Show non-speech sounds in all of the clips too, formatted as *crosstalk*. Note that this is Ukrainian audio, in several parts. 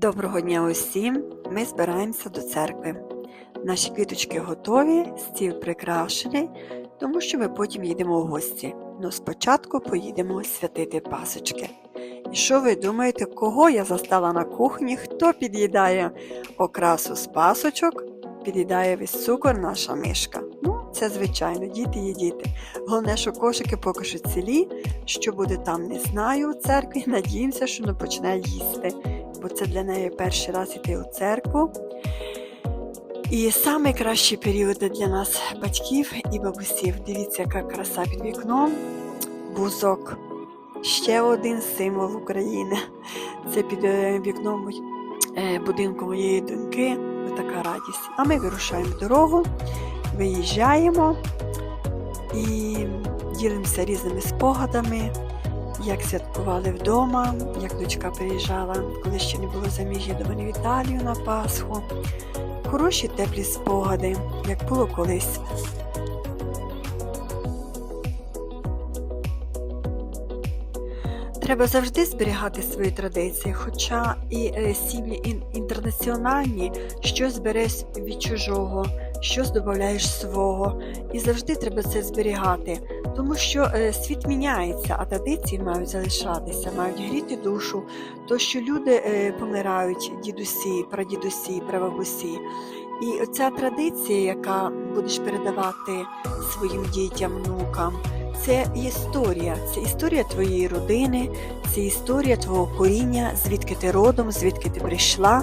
Доброго дня усім! Ми збираємося до церкви. Наші квіточки готові, стіл прикрашений, тому що ми потім їдемо в гості. Ну, спочатку поїдемо святити пасочки. І що ви думаєте, кого я застала на кухні? Хто під'їдає окрасу з пасочок? Під'їдає весь цукор наша мишка. Ну, це звичайно, діти є діти. Головне, що кошики поки що цілі. Що буде там, не знаю у церкві. *laughs* Надіємося, що не почне їсти бо це для неї перший раз іти у церкву. І найкращий період для нас, батьків і бабусів. Дивіться, яка краса під вікном. Бузок. Ще один символ України. Це під е, вікном е, будинку моєї доньки. Така радість. А ми вирушаємо дорогу, виїжджаємо і ділимося різними спогадами як святкували вдома, як дочка приїжджала, коли ще не було заміжжя до мене в Італію на Пасху. Хороші теплі спогади, як було колись. Треба завжди зберігати свої традиції, хоча і е, сім'ї інтернаціональні, щось береш від чужого, щось додаєш свого. І завжди треба це зберігати, тому що е, світ міняється, а традиції мають залишатися, мають гріти душу. То, що люди е, помирають, дідусі, прадідусі, прабабусі. І оця традиція, яка будеш передавати своїм дітям, внукам, це історія, це історія твоєї родини, це історія твого коріння, звідки ти родом, звідки ти прийшла.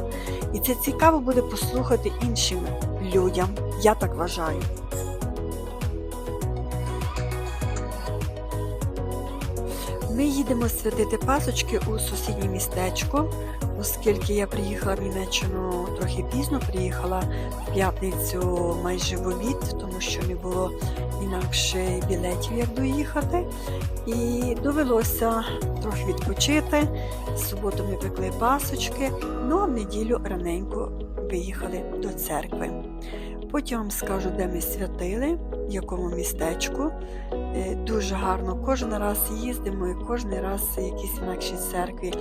І це цікаво буде послухати іншим людям. Я так вважаю. Ми їдемо святити пасочки у сусіднє містечко, оскільки я приїхала в Німеччину трохи пізно, приїхала в п'ятницю майже в обід, тому що не було інакше білетів, як доїхати. І довелося трохи відпочити. В суботу ми пекли пасочки, ну а в неділю раненько виїхали до церкви. Потім вам скажу, де ми святили, в якому містечку. Е, Дуже гарно. Кожен раз їздимо і кожен раз в якійсь інакшій церкві.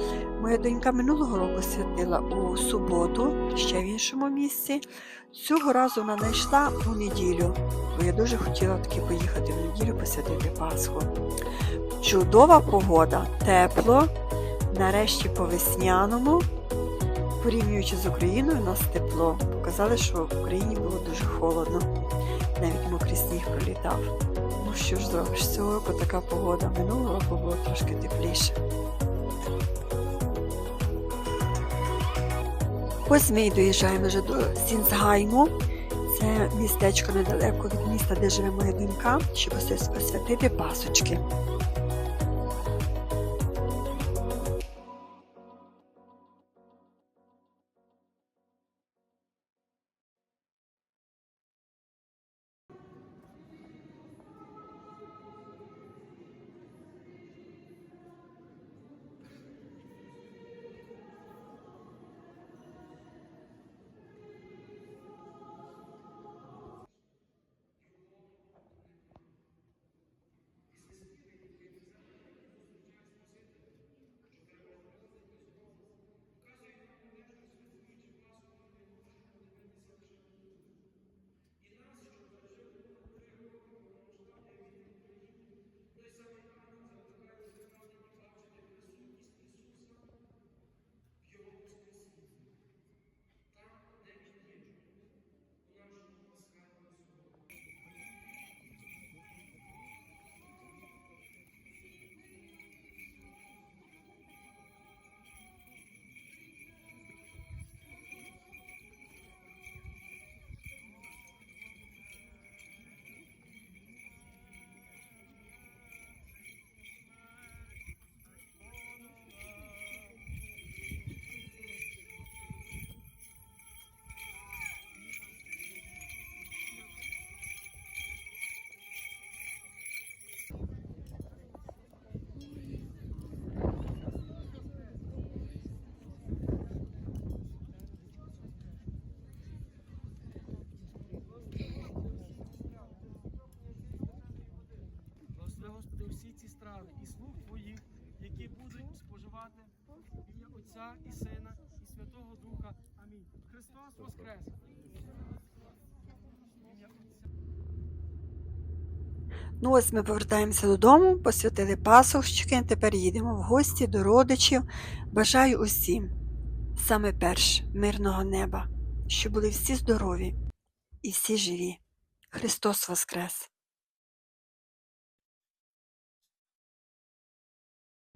Моя донька минулого року святила у суботу, ще в іншому місці. Цього разу вона не йшла у неділю, бо я дуже хотіла таки поїхати в неділю посвятити Пасху. Чудова погода, тепло, нарешті по весняному. Порівнюючи з Україною, у нас тепло. Показали, що в Україні було дуже холодно. Навіть мокрий сніг пролітав. Ну що ж зробиш, цього року така погода. Минулого року було трошки тепліше. Ось ми й доїжджаємо вже до Сінцгайму. Це містечко недалеко від міста, де живе моя донька, щоб ось посвятити пасочки. Страви і Отця і Сина і Святого Духа. Амінь. Христос Воскрес! Ну ось ми повертаємося додому, посвятили пасочки, тепер їдемо в гості до родичів. Бажаю усім, саме перше, мирного неба, щоб були всі здорові і всі живі. Христос Воскрес!